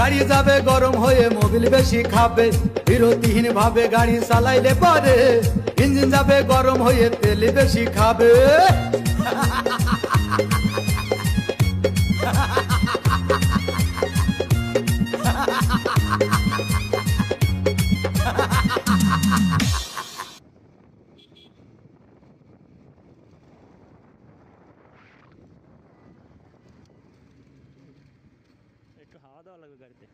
গাড়ি যাবে, গরম হয়ে মোবিল বেশি খাবে বিরতিহীন ভাবে গাড়ি চালাইলে পারে ইঞ্জিন যাবে, গরম হয়ে তেল বেশি খাবে Ha ha ha! ಎಷ್ಟು ಆದವಲ್ಲ ಗರ್ತೆ